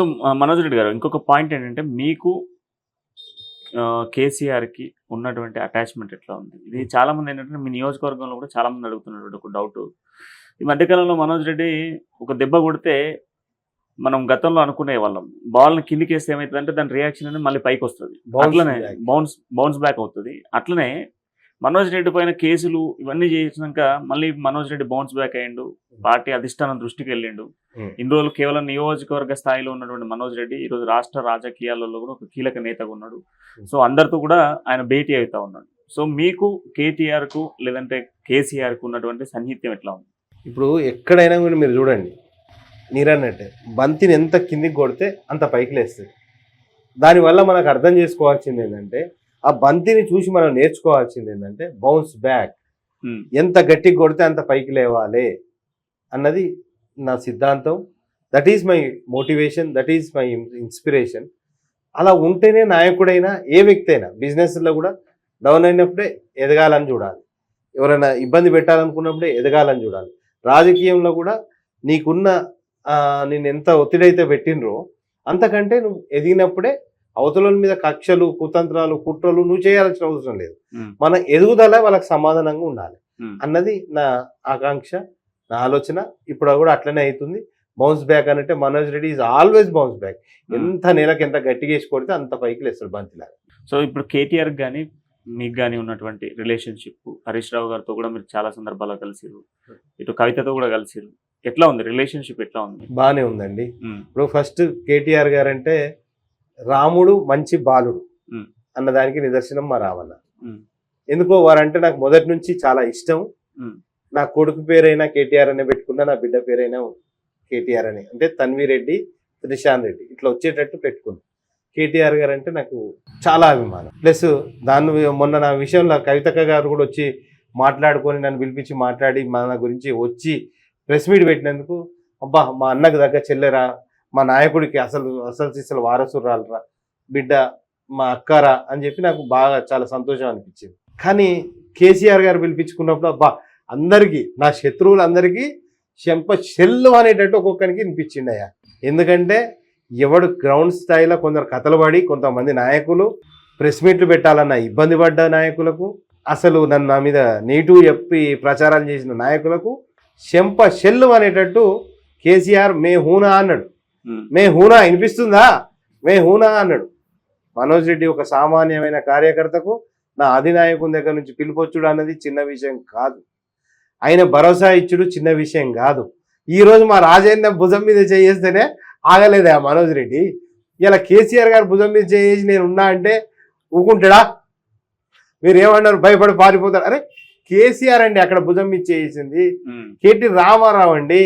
So Manoj Reddy గారు ఇంకొక point ఏంటంటే మీకు ఆ, కేసీఆర్కి ఉన్నటువంటి అటాచ్మెంట్ ఎట్లా ఉంది? ఇది చాలా మంది ఏంటంటే మీ నియోజకవర్గంలో కూడా చాలా మంది అడుగుతున్నటువంటి ఒక డౌట్ ఈ మధ్యకాలంలో మనోజ్ రెడ్డి ఒక దెబ్బ కొడితే మనం గతంలో అనుకునే వాళ్ళం. బాల్ని కిందికి వేస్తే ఏమవుతుందంటే దాని రియాక్షన్ అనేది మళ్ళీ పైకి వస్తుంది. అట్లనే. బౌన్స్ బౌన్స్ బ్యాక్ అవుతుంది. అట్లనే మనోజ్ రెడ్డి పైన కేసులు ఇవన్నీ చేసినాక మళ్ళీ మనోజ్ రెడ్డి బౌన్స్ బ్యాక్ అయ్యిండు. పార్టీ అధిష్టానం దృష్టికి వెళ్ళిండు. Hmm. ఇన్ని రోజులు కేవలం నియోజకవర్గ స్థాయిలో ఉన్నటువంటి మనోజ్ రెడ్డి ఈ రోజు రాష్ట్ర రాజకీయాలలో కూడా ఒక కీలక నేతగా ఉన్నాడు సో అందరితో కూడా ఆయన భేటీ అవుతా ఉన్నాడు. సో మీకు కేటీఆర్కు లేదంటే కేసీఆర్కు ఉన్నటువంటి సన్నిహిత్యం ఎట్లా ఉంది? ఇప్పుడు ఎక్కడైనా కూడా మీరు చూడండి నీరన్నట్టే బంతిని ఎంత కిందికి కొడితే అంత పైకి లేస్తుంది. దానివల్ల మనకు అర్థం చేసుకోవాల్సింది ఏంటంటే ఆ బంతిని చూసి మనం నేర్చుకోవాల్సింది ఏంటంటే బౌన్స్ బ్యాక్. ఎంత గట్టిగా కొడితే అంత పైకి లేవాలి అన్నది నా సిద్ధాంతం. That is my motivation that is my inspiration అలా ఉంటేనే నాయకుడైనా ఏ వ్యక్తి అయినా బిజినెస్లో కూడా డౌన్ అయినప్పుడే ఎదగాలని చూడాలి. ఎవరైనా ఇబ్బంది పెట్టాలనుకున్నప్పుడే ఎదగాలని చూడాలి. రాజకీయంలో కూడా నీకున్న నేను ఎంత ఒత్తిడైతే పెట్టినరో అంతకంటే నువ్వు ఎదిగినప్పుడే అవతల మీద కక్షలు కుతంత్రాలు కుట్రలు నువ్వు చేయాల్సిన అవసరం లేదు. మన ఎదుగుదల వాళ్ళకి సమాధానంగా ఉండాలి. అన్నది నా ఆకాంక్ష. నా ఆలోచన ఇప్పుడు కూడా అట్లనే అవుతుంది. బౌన్స్ బ్యాక్ అంటే Manoj Reddy is always bounce back Hmm. ఎంత నెలకు ఎంత గట్టిగా వేసి కొడితే అంత పైకి లేస్తాడు బంతిలాగా. సో ఇప్పుడు కేటీఆర్ కానీ మీకు కానీ ఉన్నటువంటి రిలేషన్షిప్ హరీష్ రావు గారితో కూడా మీరు చాలా సందర్భాల్లో కలిసిరు ఇటు కవితతో కూడా కలిసిరు ఎట్లా ఉంది? రిలేషన్షిప్ ఎట్లా ఉంది? బాగానే ఉందండి. ఉమ్, ఇప్పుడు ఫస్ట్ కేటీఆర్ గారు అంటే రాముడు మంచి బాలుడు. Hmm. అన్నదానికి నిదర్శనం మా రావణ. ఎందుకో వారంటే నాకు మొదటి నుంచి చాలా ఇష్టం. నా కొడుకు పేరైనా కేటీఆర్ అనే పెట్టుకున్నా నా బిడ్డ పేరైనా కేటీఆర్ అని. అంటే తన్వి రెడ్డి త్రిషాన్ రెడ్డి. ఇట్లా వచ్చేటట్టు పెట్టుకున్నా. కేటీఆర్ గారు అంటే నాకు చాలా అభిమానం. ప్లస్ దాన్ని మొన్న నా విషయంలో కవితక్క గారు కూడా వచ్చి మాట్లాడుకొని నన్ను పిలిపించి మాట్లాడి మన గురించి వచ్చి ప్రెస్ మీట్ పెట్టినందుకు అబ్బా మా అన్నకు దగ్గర చెల్లెరా మా నాయకుడికి అసలు అసలు సిసలు వారసురాలరా బిడ్డ మా అక్కరా అని చెప్పి నాకు బాగా చాలా సంతోషం అనిపించింది. కానీ కేసీఆర్ గారు పిలిపించుకున్నప్పుడు అబ్బా అందరికీ నా శత్రువులందరికీ చెంప చెల్లు అనేటట్టు ఒక్కొక్కరికి వినిపించింది అయ్యా. ఎందుకంటే ఎవడు గ్రౌండ్ స్థాయిలో కొందరు కథలు పడి కొంతమంది నాయకులు ప్రెస్ మీట్లు పెట్టాలన్న ఇబ్బంది పడ్డ నాయకులకు అసలు నన్ను నా మీద నెగిటివ్ చెప్పి ప్రచారాలు చేసిన నాయకులకు చెంప చెల్లు అనేటట్టు కేసీఆర్ మే హూనా అన్నాడు. మే హూనా వినిపిస్తుందా? మే హూనా అన్నాడు. మనోజ్ రెడ్డి ఒక సామాన్యమైన కార్యకర్తకు నా అధినాయకుని దగ్గర నుంచి పిలుపొచ్చుడు అన్నది చిన్న విషయం కాదు. ఆయన భరోసా ఇచ్చుడు చిన్న విషయం కాదు. ఈ రోజు మా రాజేంద్ర భుజం మీద చేయేస్తేనే ఆగలేదా మనోజ్ రెడ్డి? ఇలా కేసీఆర్ గారు భుజం మీద చేసి నేను ఉన్నా అంటే ఊకుంటాడా? మీరు ఏమన్నారు భయపడి పారిపోతారు అరే కేసీఆర్ అండి అక్కడ భుజం మీద చేసింది. కేటీ రామారావు అండి.